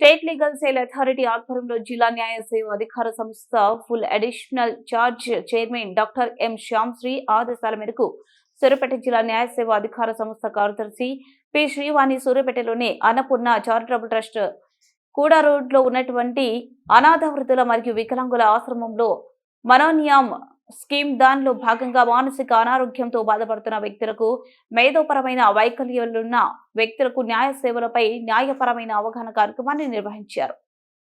State legal sale authority ఆధ్వర్యంలో జిల్లా న్యాయ సేవ అధికార సంస్థ full additional charge chairman doctor M Shyamsri ఆదేశాల మేరకు సూర్యపేట జిల్లా న్యాయ సేవ అధికార సంస్థ కార్యదర్శి పి శ్రీవాణి సూర్యపేటలోని అన్నపూర్ణ చారిటబుల్ ట్రస్ట్ కూడా రోడ్లో ఉన్నటువంటి అనాథ వృద్ధుల మరియు వికలాంగుల ఆశ్రమంలో మనోనియామ్ స్కీమ్ దానిలో భాగంగా మానసిక అనారోగ్యంతో బాధపడుతున్న వ్యక్తులకు మేధోపరమైన వైకల్యాలున్న వ్యక్తులకు న్యాయ సేవలపై న్యాయపరమైన అవగాహన కార్యక్రమాన్ని నిర్వహించారు.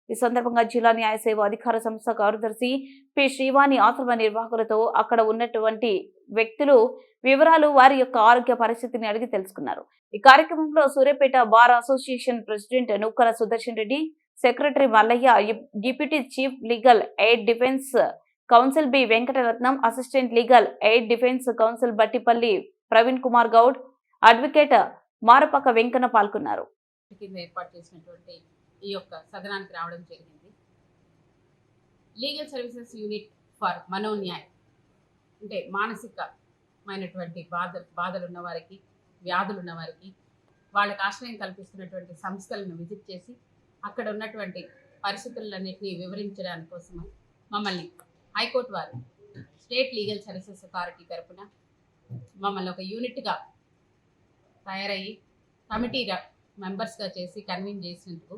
ఈ సందర్భంగా జిల్లా న్యాయ సేవ అధికార సంస్థ కార్యదర్శి పి శ్రీవాణి ఆశ్రమ నిర్వాహకులతో అక్కడ ఉన్నటువంటి వ్యక్తులు వివరాలు వారి యొక్క ఆరోగ్య పరిస్థితిని అడిగి తెలుసుకున్నారు. ఈ కార్యక్రమంలో Suryapeta bar association president Nukala Sudarshan Reddy secretary Mallaiah deputy chief legal aid defence counsel B Venkataratnam assistant legal aid defence counsel Battipalli Praveen Kumar Goud advocate Marapaka Venkanna పాల్గొన్నారు. ఏర్పాటు చేసినటువంటి ఈ యొక్క సదనానికి రావడం జరిగింది. Legal services unit for Manonyay అంటే మానసికమైనటువంటి బాధ బాధలు ఉన్నవారికి వ్యాధులు ఉన్నవారికి వాళ్ళకి ఆశ్రయం కల్పిస్తున్నటువంటి సంస్థలను విజిట్ చేసి అక్కడ ఉన్నటువంటి పరిస్థితులన్నింటినీ వివరించడానికి కోసమై మమ్మల్ని హైకోర్టు వారు స్టేట్ లీగల్ సర్వీసెస్ అథారిటీ తరపున మమ్మల్ని ఒక యూనిట్గా తయారయ్యి కమిటీ మెంబర్స్గా చేసి కన్వీన్ చేసినందుకు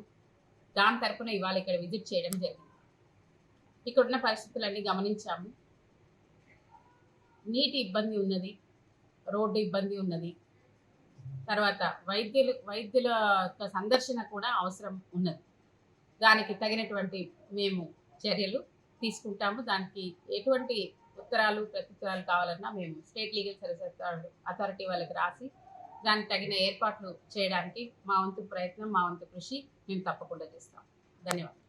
దాని తరఫున ఇవాళ ఇక్కడ విజిట్ చేయడం జరిగింది. ఇక్కడ ఉన్న పరిస్థితులన్నీ గమనించాము. నీటి ఇబ్బంది ఉన్నది రోడ్డు ఇబ్బంది ఉన్నది తర్వాత వైద్యులు వైద్యుల యొక్క సందర్శన కూడా అవసరం ఉన్నది. దానికి తగినటువంటి మేము చర్యలు తీసుకుంటాము. దానికి ఎటువంటి ఉత్తరాలు ప్రత్యుత్తరాలు కావాలన్నా మేము స్టేట్ లీగల్ సర్వీస్ అథారిటీ వాళ్ళకి రాసి దానికి తగిన ఏర్పాట్లు చేయడానికి మా వంతు ప్రయత్నం మా వంతు కృషి మేము తప్పకుండా చేస్తాం. ధన్యవాదాలు.